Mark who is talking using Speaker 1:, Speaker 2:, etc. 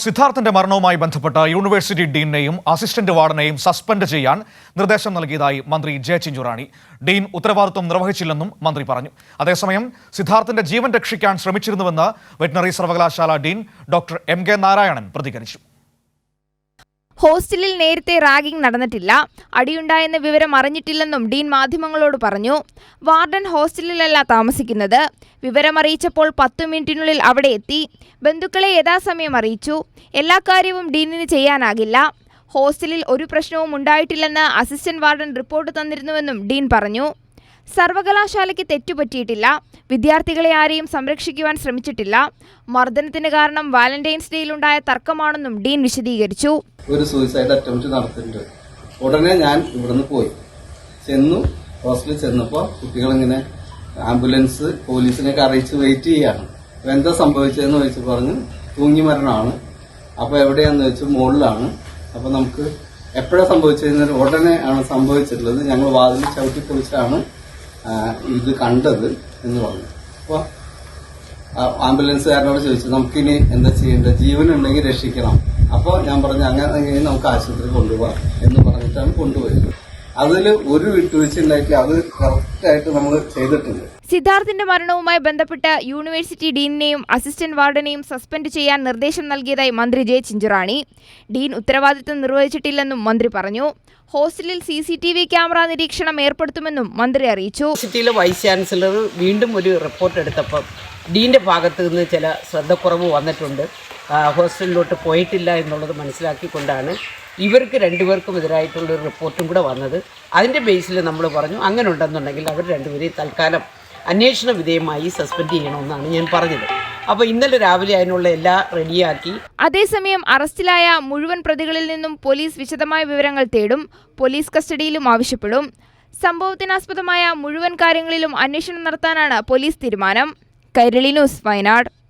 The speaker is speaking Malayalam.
Speaker 1: സിദ്ധാർത്ഥന്റെ മരണവുമായി ബന്ധപ്പെട്ട് യൂണിവേഴ്സിറ്റി ഡീനെയും അസിസ്റ്റന്റ് വാർഡനെയും സസ്പെൻഡ് ചെയ്യാൻ നിർദ്ദേശം നൽകിയതായി മന്ത്രി ജെ ചിഞ്ചുറാണി. ഡീൻ ഉത്തരവാദിത്വം നിർവഹിച്ചില്ലെന്നും മന്ത്രി പറഞ്ഞു. അതേസമയം സിദ്ധാർത്ഥന്റെ ജീവൻ രക്ഷിക്കാൻ ശ്രമിച്ചിരുന്നുവെന്ന് വെറ്റിനറി സർവകലാശാല dean doctor M K Narayanan പ്രതികരിച്ചു.
Speaker 2: ഹോസ്റ്റലിൽ നേരത്തെ റാഗിംഗ് നടന്നിട്ടില്ല. അടിയുണ്ടായെന്ന വിവരം അറിഞ്ഞിട്ടില്ലെന്നും ഡീൻ മാധ്യമങ്ങളോട് പറഞ്ഞു. വാർഡൻ ഹോസ്റ്റലിലല്ല താമസിക്കുന്നത്. വിവരമറിയിച്ചപ്പോൾ പത്തു മിനിറ്റിനുള്ളിൽ അവിടെ എത്തി. ബന്ധുക്കളെ യഥാസമയം അറിയിച്ചു. എല്ലാ കാര്യവും ഡീനിന് ചെയ്യാനാകില്ല. ഹോസ്റ്റലിൽ ഒരു പ്രശ്നവും ഉണ്ടായിട്ടില്ലെന്ന് അസിസ്റ്റന്റ് വാർഡൻ റിപ്പോർട്ട് തന്നിരുന്നുവെന്നും ഡീൻ പറഞ്ഞു. സർവകലാശാലയ്ക്ക് തെറ്റുപറ്റിയിട്ടില്ല. വിദ്യാർത്ഥികളെ ആരെയും സംരക്ഷിക്കുവാൻ ശ്രമിച്ചിട്ടില്ല. മർദ്ദനത്തിന് കാരണം വാലന്റൈൻസ് ഡേയിലുണ്ടായ തർക്കമാണെന്നും ഡീൻ വിശദീകരിച്ചു.
Speaker 3: ഒരു സൂയിസൈഡ് അറ്റംപ്റ്റ് നടത്തിയിട്ടുണ്ട്. ഉടനെ ഞാൻ ഇവിടുന്ന് പോയി. ചെന്നു ഹോസ്റ്റലിൽ ചെന്നപ്പോൾ കുട്ടികളിങ്ങനെ ആംബുലൻസ് പോലീസിനെയൊക്കെ അറിയിച്ച് വെയിറ്റ് ചെയ്യാണ്. എന്താ സംഭവിച്ചതെന്ന് ചോദിച്ചു പറഞ്ഞ് തൂങ്ങി മരണമാണ്. അപ്പൊ എവിടെയാന്ന് വെച്ചു മുകളിലാണ് അപ്പൊ നമുക്ക് എപ്പോഴാണ് സംഭവിച്ചതെന്ന് ഉടനെ ആണ് സംഭവിച്ചിട്ടുള്ളത്. ഞങ്ങൾ വാതിൽ ചവിട്ടി പൊളിച്ചാണ് ഇത് കണ്ടത് എന്ന് പറഞ്ഞു. അപ്പോൾ ആംബുലൻസുകാരനോട് ചോദിച്ചു നമുക്കിനി എന്താ ചെയ്യേണ്ടത്? ജീവനുണ്ടെങ്കിൽ രക്ഷിക്കണം. അപ്പോൾ ഞാൻ പറഞ്ഞു അങ്ങനെ നമുക്ക് ആശുപത്രി കൊണ്ടുപോകാം എന്ന് പറഞ്ഞിട്ടാണ് കൊണ്ടുപോയത്. അതിൽ ഒരു വിട്ടുവീഴ്ച ഉണ്ടായിട്ടില്ല അത് കറക്റ്റായിട്ട് നമ്മൾ ചെയ്തിട്ടുണ്ട്
Speaker 2: സിദ്ധാർത്ഥിന്റെ മരണവുമായി ബന്ധപ്പെട്ട് യൂണിവേഴ്സിറ്റി ഡീനിനെയും അസിസ്റ്റന്റ് വാർഡനെയും സസ്പെൻഡ് ചെയ്യാൻ നിർദ്ദേശം നൽകിയതായി മന്ത്രി ജെ ചിഞ്ചുറാണി. ഡീൻ ഉത്തരവാദിത്തം നിർവഹിച്ചിട്ടില്ലെന്നും മന്ത്രി പറഞ്ഞു. ഹോസ്റ്റലിൽ C C T V camera നിരീക്ഷണം ഏർപ്പെടുത്തുമെന്നും മന്ത്രി അറിയിച്ചു.
Speaker 4: യൂണിവേഴ്സിറ്റിയിലെ വൈസ് ചാൻസലർ വീണ്ടും ഒരു റിപ്പോർട്ട് എടുത്തപ്പോൾ ഡീന്റെ ഭാഗത്ത് നിന്ന് ചില ശ്രദ്ധക്കുറവ് വന്നിട്ടുണ്ട്. ഹോസ്റ്റലിലോട്ട് പോയിട്ടില്ല എന്നുള്ളത് മനസ്സിലാക്കിക്കൊണ്ടാണ് ഇവർക്ക് രണ്ടുപേർക്കും എതിരായിട്ടുള്ള ഒരു റിപ്പോർട്ടും കൂടെ വന്നത്. അതിന്റെ ബേസിൽ നമ്മൾ പറഞ്ഞു അങ്ങനെ ഉണ്ടെന്നുണ്ടെങ്കിൽ അവർ രണ്ടുപേരെയും തൽക്കാലം അന്വേഷണ വിധേയമായി സസ്പെൻഡ് ചെയ്യണമെന്നാണ് ഞാൻ പറഞ്ഞത്. അപ്പോൾ ഇന്നലെ രാവിലെ അതിനുള്ള എല്ലാ റെഡിയാക്കി.
Speaker 2: അതേസമയം അറസ്റ്റിലായ മുഴുവൻ പ്രതികളിൽ നിന്നും പോലീസ് വിശദമായ വിവരങ്ങൾ തേടും പോലീസ് കസ്റ്റഡിയിലും ആവശ്യപ്പെടും. സംഭവത്തിനാസ്പദമായ മുഴുവൻ കാര്യങ്ങളിലും അന്വേഷണം നടത്താനാണ് പോലീസ് തീരുമാനം. കൈരളി ന്യൂസ് വയനാട്.